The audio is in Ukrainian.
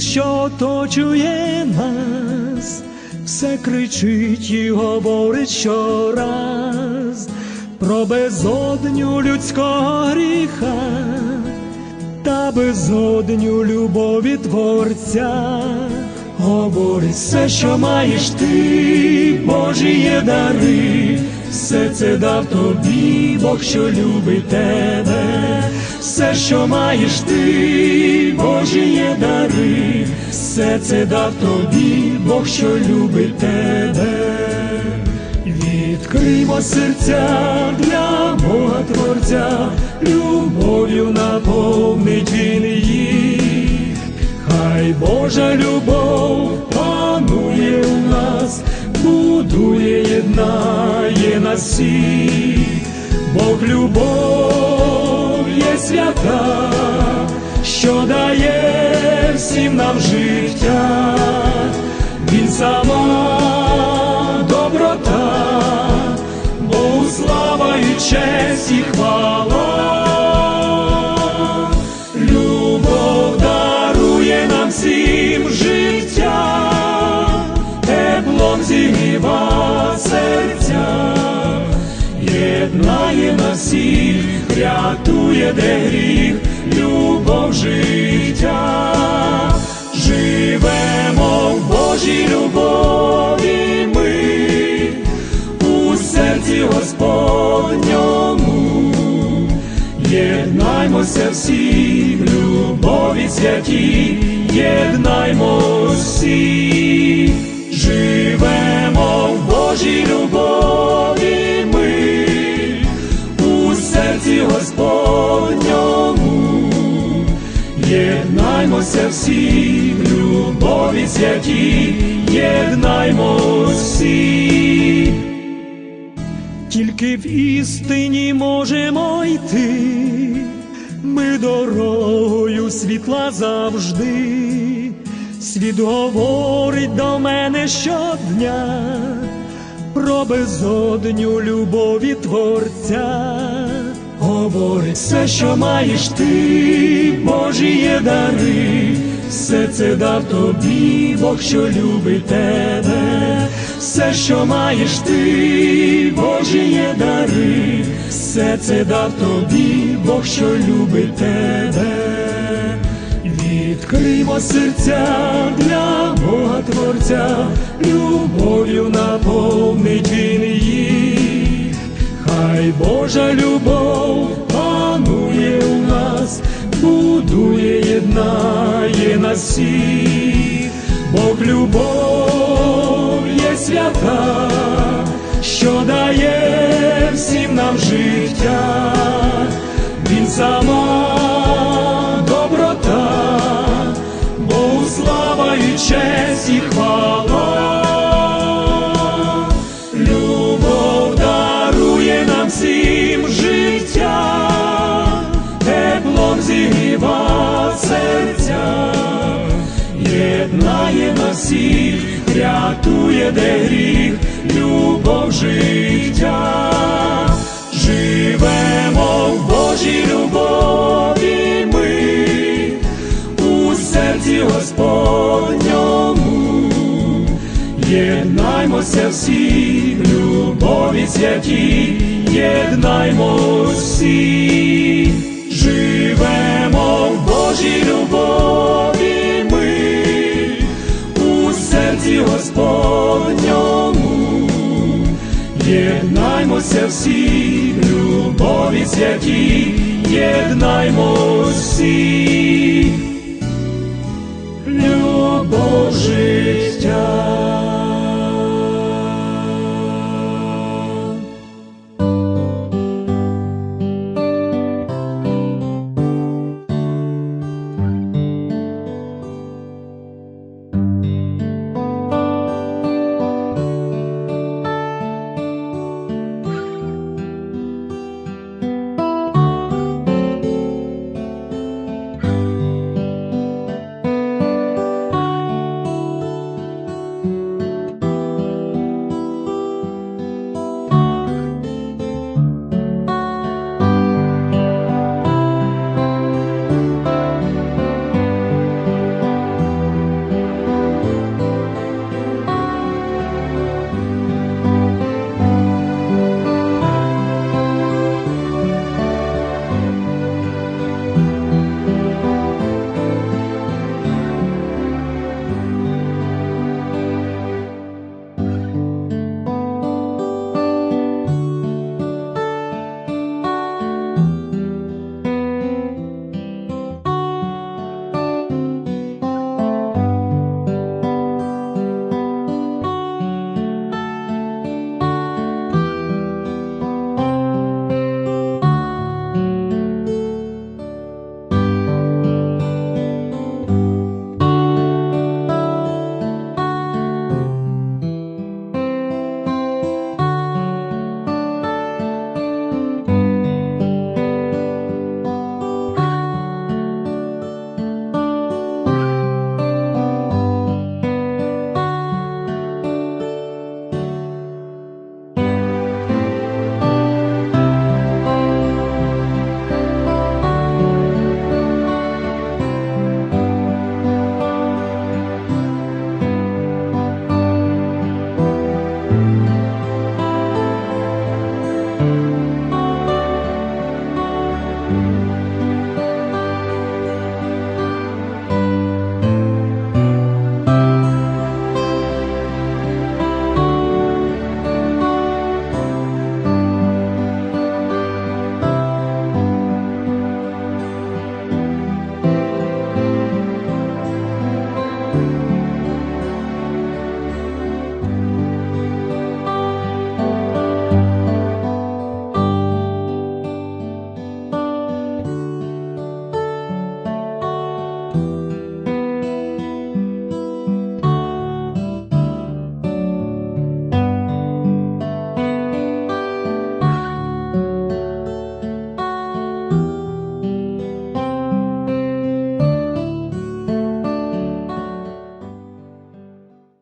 що оточує нас, все кричить і говорить щораз про безодню людського гріха та безодню любові Творця. Говорить все, що маєш ти, Божі є дари, все це дав тобі, Бог, що любить тебе, все, що маєш ти, Божі є дари, все це дав тобі, Бог, що любить тебе. Відкриймо серця для Бога Творця, любов'ю наповнить він їх. Хай Божа любов панує у нас, будує, єднає нас всіх. Бог любов свята, що дає всім нам життя. Він сама доброта, Богу слава і честь і хвала. Любов дарує нам всім життя, теплом зігріва рятує де гріх, любов життя, живемо в Божій любові ми, у серці Господньому. Єднаймося всі, любові святі, єднаймось всі, живемо в святі, єднаймось всі. Тільки в істині можемо йти, ми дорогою світла завжди. Світ говорить до мене щодня про безодню любові Творця. Говорить все, що маєш ти, Божі є дари, все це дав тобі, Бог, що любить тебе, все, що маєш ти, Божі є дари, все це дав тобі, Бог, що любить тебе. Відкриймо серця для Бога Творця, любов'ю наповнить він їх. Хай Божа любов єднає нас всіх, Бог любов є свята, що дає всім нам життя, єднає нас всіх, рятує де гріх, любов життя, живемо в Божій любові ми, у серці Господньому. Єднаймося всі, любові святі, єднаймось всі, живемо в єднаймося всі, любові святі, єднаймо всі,